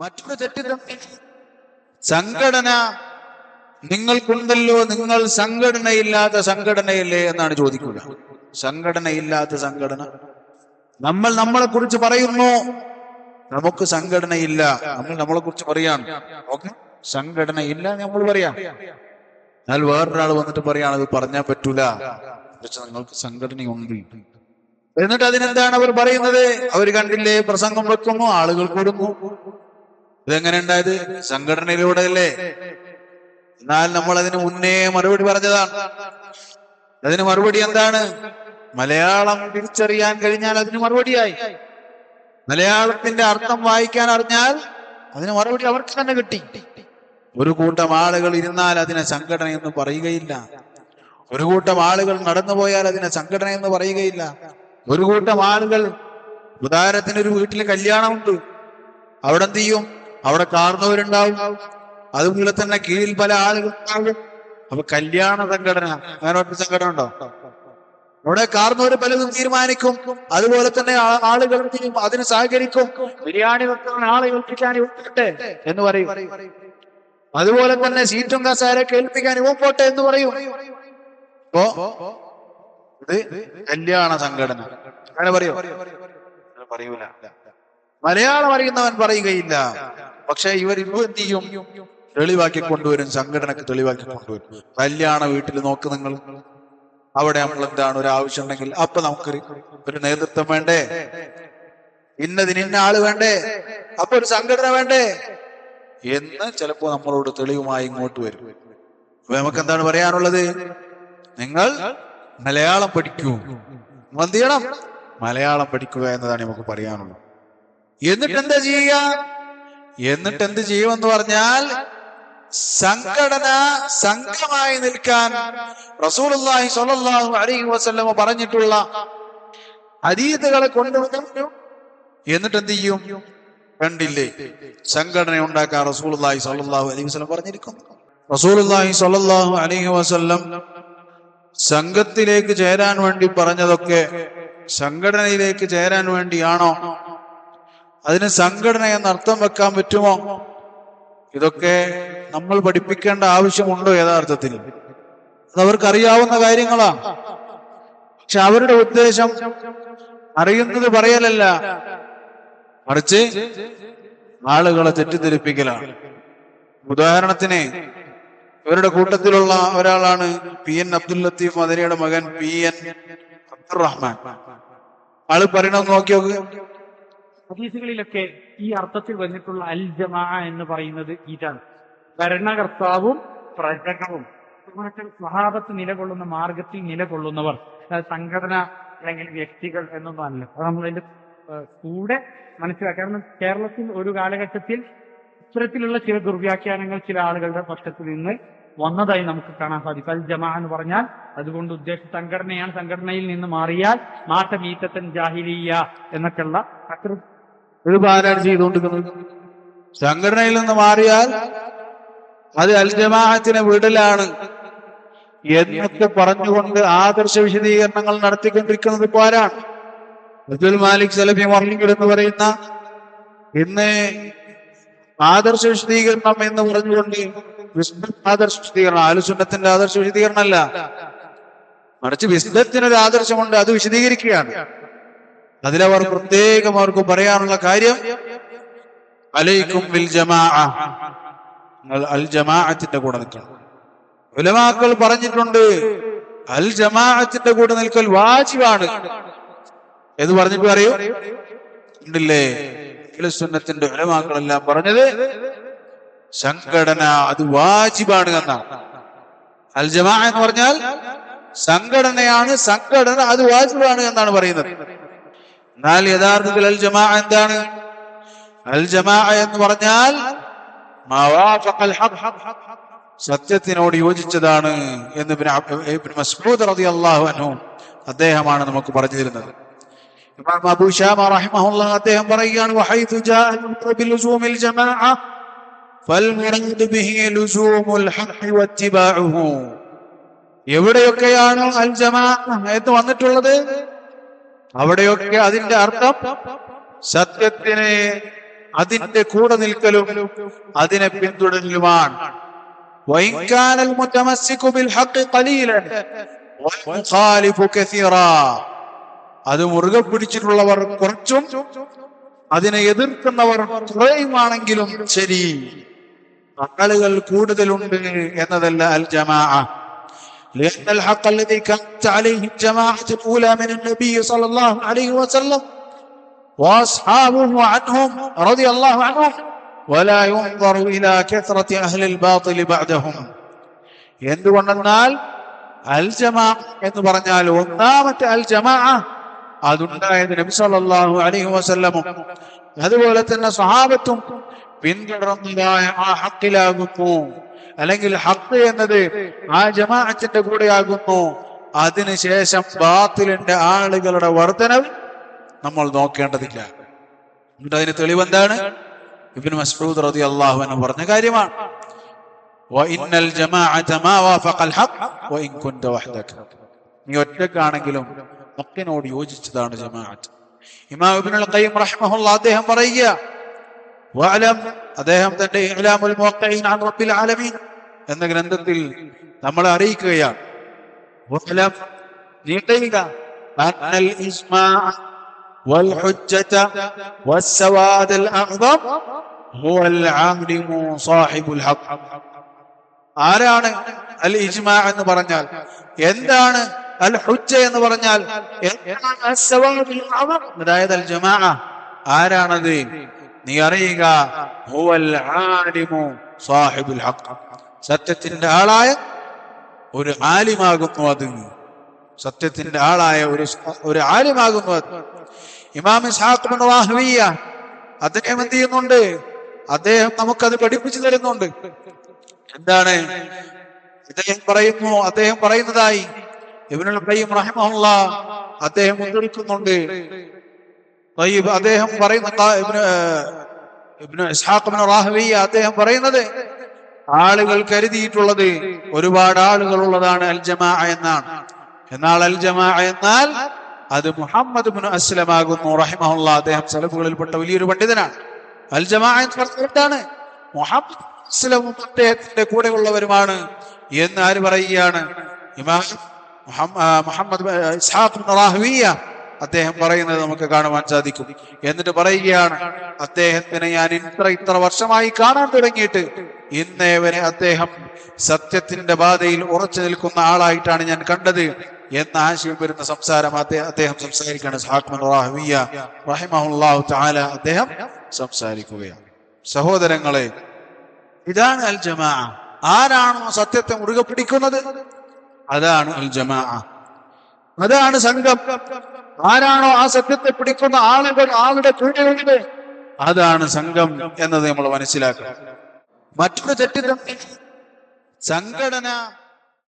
മറ്റൊരു തെറ്റിദ്ധാരണ. സംഘടന നിങ്ങൾക്കുണ്ടല്ലോ നിങ്ങൾ സംഘടനയില്ലാത്ത സംഘടനയില്ലേ എന്നാണ് ചോദിക്കുക. സംഘടനയില്ലാത്ത സംഘടന. നമ്മൾ നമ്മളെ കുറിച്ച് പറയുന്നു. നമുക്ക് സംഘടനയില്ല. നമ്മൾ നമ്മളെ കുറിച്ച് പറയാണ്. ഓക്കെ? സംഘടനയില്ല നമ്മൾ പറയാം. എന്നാൽ വേറൊരാൾ വന്നിട്ട് പറയാണ് അത് പറഞ്ഞാൽ പറ്റൂല. പക്ഷെ നിങ്ങൾക്ക് സംഘടനയുണ്ട്. എന്നിട്ട് അതിനെന്താണ് അവർ പറയുന്നത്? അവർ കണ്ടില്ലേ പ്രസംഗം വെക്കുന്നു ആളുകൾ കൂടുന്നു. ഇതെങ്ങനെ ഉണ്ടായത്? സംഘടനയിലൂടെ അല്ലേ എന്നാൽ നമ്മൾ അതിന് മുന്നേ മറുപടി പറഞ്ഞതാണ്. അതിന് മറുപടി എന്താണ്? മലയാളം തിരിച്ചറിയാൻ കഴിഞ്ഞാൽ അതിന് മറുപടിയായി. മലയാളത്തിന്റെ അർത്ഥം വായിക്കാൻ അറിഞ്ഞാൽ അതിന് മറുപടി അവർക്ക് തന്നെ കിട്ടി. ഒരു കൂട്ടം ആളുകൾ ഇരുന്നാൽ അതിനെ സംഘടന എന്ന് പറയുകയില്ല. ഒരു കൂട്ടം ആളുകൾ നടന്നു പോയാൽ അതിനെ സംഘടന എന്ന് പറയുകയില്ല. ഒരു കൂട്ടം ആളുകൾ ഉദാഹരണത്തിന് ഒരു വീട്ടിൽ കല്യാണമുണ്ട്. അവിടെ എന്ത് ചെയ്യും? അവിടെ കാർന്നവരുണ്ടാവും. അതുപോലെ തന്നെ കീഴിൽ പല ആളുകൾ ഉണ്ടാവും. അപ്പൊ കല്യാണ സംഘടന അങ്ങനെ ഒരു സംഘടന ഉണ്ടോ? അവിടെ കാർന്നവര് പലതും തീരുമാനിക്കും. അതുപോലെ തന്നെ ആളുകൾ അതിന് സഹകരിക്കും. ബിരിയാണി വെക്കാൻ ആളെ ഏൽപ്പിക്കാൻ ഇവട്ടെ എന്ന് പറയും. അതുപോലെ തന്നെ സീറ്റും കസാരൊക്കെ ഏൽപ്പിക്കാൻ ഇവൻ പോട്ടെ എന്ന് പറയും. അപ്പോ ഇത് കല്യാണ സംഘടന. അങ്ങനെ പറയോ? പറയൂല മലയാളം അറിയുന്നവൻ പറയുകയില്ല. പക്ഷെ ഇവർ ഇവ എന്ത് ചെയ്യും? തെളിവാക്കി കൊണ്ടുവരും സംഘടനക്ക് തെളിവാക്കി കൊണ്ടുവരും. കല്യാണ വീട്ടിൽ നോക്ക് നിങ്ങൾ. അവിടെ നമ്മൾ എന്താണ്? ഒരു ആവശ്യം ഉണ്ടെങ്കിൽ അപ്പൊ നമുക്കൊരു ഒരു നേതൃത്വം വേണ്ടേ? ഇന്നതിന് ഇന്ന ആൾ വേണ്ടേ? അപ്പൊ ഒരു സംഘടന വേണ്ടേ? എന്ന് ചിലപ്പോ നമ്മളോട് തെളിവുമായി ഇങ്ങോട്ട് വരും. അപ്പൊ നമുക്ക് എന്താണ് പറയാനുള്ളത്? നിങ്ങൾ മലയാളം പഠിക്കൂ. എന്ത് ചെയ്യണം? മലയാളം പഠിക്കുക എന്നതാണ് നമുക്ക് പറയാനുള്ളത്. എന്നിട്ട് എന്താ ചെയ്യുക? എന്നിട്ട് എന്ത് ചെയ്യുമെന്ന് പറഞ്ഞാൽ സംഘടന സംഘമായി നിൽക്കാൻ റസൂലുള്ളാഹി സ്വല്ലല്ലാഹു അലൈഹി വസല്ലമ പറഞ്ഞിട്ടുള്ള അരീതകളെ കൊണ്ടുവന്നു. എന്നിട്ട് എന്ത് ചെയ്യും? കണ്ടില്ലേ? സംഘടന ഉണ്ടാക്കാൻ റസൂലുള്ളാഹി സ്വല്ലല്ലാഹു അലൈഹി വസല്ലം പറഞ്ഞിരിക്കുന്നു. റസൂലുള്ളാഹി സ്വല്ലല്ലാഹു അലൈഹി വസല്ലം സംഘത്തിലേക്ക് ചേരാൻ വേണ്ടി പറഞ്ഞതൊക്കെ സംഘടനയിലേക്ക് ചേരാൻ വേണ്ടിയാണോ? അതിന് സംഘടന എന്ന് അർത്ഥം വെക്കാൻ പറ്റുമോ? ഇതൊക്കെ നമ്മൾ പഠിപ്പിക്കേണ്ട ആവശ്യമുണ്ടോ യഥാർത്ഥത്തിൽ? അത് അവർക്കറിയാവുന്ന കാര്യങ്ങളാ. പക്ഷെ അവരുടെ ഉദ്ദേശം അറിയുന്നത് പറയലല്ല. മറിച്ച് ആളുകളെ തെറ്റിദ്ധരിപ്പിക്കലാണ്. ഉദാഹരണത്തിന് ഇവരുടെ കൂട്ടത്തിലുള്ള ഒരാളാണ് പി എൻ അബ്ദുൽ ലത്തീഫ് മദനിയുടെ മകൻ പി എൻ അബ്ദുറഹ്മാൻ. ആൾ പറയണമെന്ന് നോക്കി നോക്ക് ഹദീസുകളിലൊക്കെ ഈ അർത്ഥത്തിൽ വന്നിട്ടുള്ള അൽ ജമാ എന്ന് പറയുന്നത് ഇതാണ്. ഭരണകർത്താവും പ്രജകളും സ്വഭാവത്ത് നിലകൊള്ളുന്ന മാർഗത്തിൽ നിലകൊള്ളുന്നവർ. സംഘടന അല്ലെങ്കിൽ വ്യക്തികൾ എന്നൊന്നും അല്ല. അത് നമ്മളതിന്റെ കൂടെ മനസ്സിലാക്കുക കാരണം കേരളത്തിൽ ഒരു കാലഘട്ടത്തിൽ ഇത്തരത്തിലുള്ള ചില ദുർവ്യാഖ്യാനങ്ങൾ ചില ആളുകളുടെ പക്ഷത്തിൽ നിന്ന് വന്നതായി നമുക്ക് കാണാൻ സാധിക്കും. അൽ ജമാ എന്ന് പറഞ്ഞാൽ അതുകൊണ്ട് ഉദ്ദേശ സംഘടനയാണ്. സംഘടനയിൽ നിന്ന് മാറിയാൽ മാറ്റ മീറ്റത്തൻ ജാഹിലിയ എന്നൊക്കെയുള്ള അത്ര ഇത് പാരായണം ചെയ്തുകൊണ്ടിരിക്കുന്നത്. സംഘടനയിൽ നിന്ന് മാറിയാൽ അത് അൽ ജമാഅത്തിനെ വിടലാണ് എന്നൊക്കെ പറഞ്ഞുകൊണ്ട് ആദർശ വിശദീകരണങ്ങൾ നടത്തിക്കൊണ്ടിരിക്കുന്നത് ഇപ്പോ ആരാണ്? അബ്ദുൽ മാലിക് സലഫി മർലിംഗ് എന്ന് പറയുന്ന ഇന്ന് ആദർശ വിശദീകരണം എന്ന് പറഞ്ഞുകൊണ്ട് ആദർശ വിശദീകരണം ആലുസുന്നത്തിന്റെ ആദർശ വിശദീകരണം അല്ല മറിച്ച് വിശുദ്ധത്തിനൊരു ആദർശമുണ്ട് അത് വിശദീകരിക്കുകയാണ്. അതിലവർ പ്രത്യേകം അവർക്ക് പറയാനുള്ള കാര്യം അലൈക്കും വിൽ നിങ്ങൾ അൽ ജമാഅത്തിന്റെ കൂടെ നിൽക്കണം. ഉലമാക്കൾ പറഞ്ഞിട്ടുണ്ട് അൽ ജമാഅത്തിന്റെ കൂടെ നിൽക്കൽ വാജിബാണ്. എന്ന് പറഞ്ഞിട്ട് പറയൂ ഉണ്ടില്ലേ ഉലമാക്കളെല്ലാം പറഞ്ഞത് സംഘടന അത് വാജിബാണ് എന്നാണ്. അൽ ജമാ എന്ന് പറഞ്ഞാൽ സംഘടനയാണ് സംഘടന അത് വാജിബാണ് എന്നാണ് പറയുന്നത്. എന്നാൽ യഥാർത്ഥത്തിൽ അൽ ജമാ എന്താണ്? അൽ ജമാ എന്ന് പറഞ്ഞാൽ. സത്യത്തിനോട് യോജിച്ചതാണ് എന്ന് മസ്ഊദ് അൻഹു അദ്ദേഹമാണ് നമുക്ക് പറഞ്ഞു തരുന്നത്. അദ്ദേഹം പറയുകയാണ് എവിടെയൊക്കെയാണ് അൽ ജമാ എന്ന് വന്നിട്ടുള്ളത്? അവിടെയൊക്കെ അതിന്റെ അർത്ഥം സത്യത്തിനെ അതിന്റെ കൂടെ നിൽക്കലും അതിനെ പിന്തുടരലുമാണ്. അത് മുറുകെ പിടിച്ചിട്ടുള്ളവർ കുറച്ചും അതിനെ എതിർക്കുന്നവർ കുറയുമാണെങ്കിലും ശരി. ആളുകൾ കൂടുതലുണ്ട് എന്നതല്ല അൽ ജമാഅ. لأن الحق الذي كانت عليه الجماعة الأولى من النبي صلى الله عليه وسلم وأصحابه عنهم رضي الله عنهم ولا ينظر إلى كثرة أهل الباطل بعدهم എന്തുകൊണ്ടെന്നാൽ അൽ ജമാ എന്ന് പറഞ്ഞാൽ ഒന്നാമത്തെ അൽ ജമാ അതുണ്ടായത് നബി സല്ലല്ലാഹു അലൈഹി വസല്ലമും അതുപോലെ തന്നെ സഹാബത്തും പിന്തുടർന്നതായ ആ ഹക്കിലാകുന്നു അല്ലെങ്കിൽ ഹത്ത് എന്നത് ആ ജമാഅത്തിന്റെ കൂടെ ആകുന്നു അതിനുശേഷം ബാത്തിലിന്റെ ആളുകളുടെ വർധനവ് നമ്മൾ നോക്കേണ്ടതില്ല. എന്നിട്ട് അതിന് തെളിവെന്താണ്? ഇബിൻ മസ്റൂദ് റതി അള്ളാഹു എന്ന് പറഞ്ഞ കാര്യമാണ്. നീ ഒറ്റക്കാണെങ്കിലും ഹക്കിനോട് യോജിച്ചതാണ് ജമാഅത്ത്. ഇമാം ഇബിനുൽ ഖയ്യിം അദ്ദേഹം പറയുക വഅലം അദ്ദേഹം തന്റെ ഇഅ്ലാമുൽ മുവഖ്ഖഈൻ അൻ റബ്ബിൽ ആലമീൻ എന്ന ഗ്രന്ഥത്തിൽ നമ്മളെ അറിയിക്കുകയാണ് വഅലം നീ അറിയുക അന്നൽ ഇസ്മാഅ والحجة والسواد الأعظم هو العالم صاحب الحق ആരാണ് അൽ ഇജ്മാ എന്ന് പറഞ്ഞാൽ എന്താണ് അൽ ഹുജ്ജ എന്ന് പറഞ്ഞാൽ എന്താണ് അസ്സവാബുൽ അഅ്ദം? അതായത് അൽ ജമാ ആരാണത് നീ അറിയുക സാഹിബുൽ ഹഖ്. സത്യത്തിന്റെ ആളായ ഒരു ആലിമാകുന്നു അത്. സത്യത്തിന്റെ ആളായ ഒരു ഒരു ആലിമാകുന്നു അത്. ഇമാം ഇസ്ഹാഖ് അദ്ദേഹം എന്ത് ചെയ്യുന്നുണ്ട്? അദ്ദേഹം നമുക്കത് പഠിപ്പിച്ചു തരുന്നുണ്ട്. എന്താണ്? അദ്ദേഹം പറയുന്നു അദ്ദേഹം പറയുന്നതായി ഇബ്നുൽ ഖയ്യിം റഹിമഹുള്ള അദ്ദേഹം ഉദ്ധരിക്കുന്നുണ്ട് തയ്യിബ് അദ്ദേഹം പറയുന്ന ഇസ്ഹാഖ് ബിൻ റാഹ്വിയ അദ്ദേഹം പറയുന്നത് ആളുകൾ കരുതിയിട്ടുള്ളത് ഒരുപാട് ആളുകൾ ഉള്ളതാണ് അൽ ജമാ എന്നാണ്. എന്നാൽ അൽ ജമാ എന്നാൽ അത് മുഹമ്മദ് ബിൻ അസ്ലമാകുന്നു റഹിമഹുള്ള അദ്ദേഹം സലഫുകളിൽപ്പെട്ട വലിയൊരു പണ്ഡിതനാണ്. അൽ ജമാ എന്ന് പറഞ്ഞിട്ടാണ് മുഹമ്മദ് അസ്ലമും അദ്ദേഹത്തിന്റെ കൂടെയുള്ളവരുമാണ് എന്ന് ആര് പറയുകയാണ്? ഇമാം മുഹമ്മദ് ഇസ്ഹാഖ് റാഹ്വിയ അദ്ദേഹം പറയുന്നത് നമുക്ക് കാണുവാൻ സാധിക്കും. എന്നിട്ട് പറയുകയാണ് അദ്ദേഹത്തിനെ ഞാൻ ഇത്ര ഇത്ര വർഷമായി കാണാൻ തുടങ്ങിയിട്ട് ഇന്നേ വരെ അദ്ദേഹം സത്യത്തിന്റെ ബാധയിൽ ഉറച്ചു നിൽക്കുന്ന ആളായിട്ടാണ് ഞാൻ കണ്ടത്. എന്ന ആശയം വരുന്ന സംസാരം അദ്ദേഹം സംസാരിക്കുകയാണ്. അദ്ദേഹം സംസാരിക്കുകയാണ്. സഹോദരങ്ങളെ ഇതാണ് അൽ ജമാ ആരാണോ സത്യത്തെ മുറുകെ പിടിക്കുന്നത്? അതാണ് അൽ ജമാ അതാണ് സംഘം. ആരാണോ ആ സത്യത്തെ പിടിക്കുന്ന ആളുകൾ ആളുടെ കൂടെയുള്ളത് അതാണ് സംഘം എന്നത് നമ്മൾ മനസ്സിലാക്കണം. മറ്റൊരു തെറ്റിദ്ധാരണ സംഘടന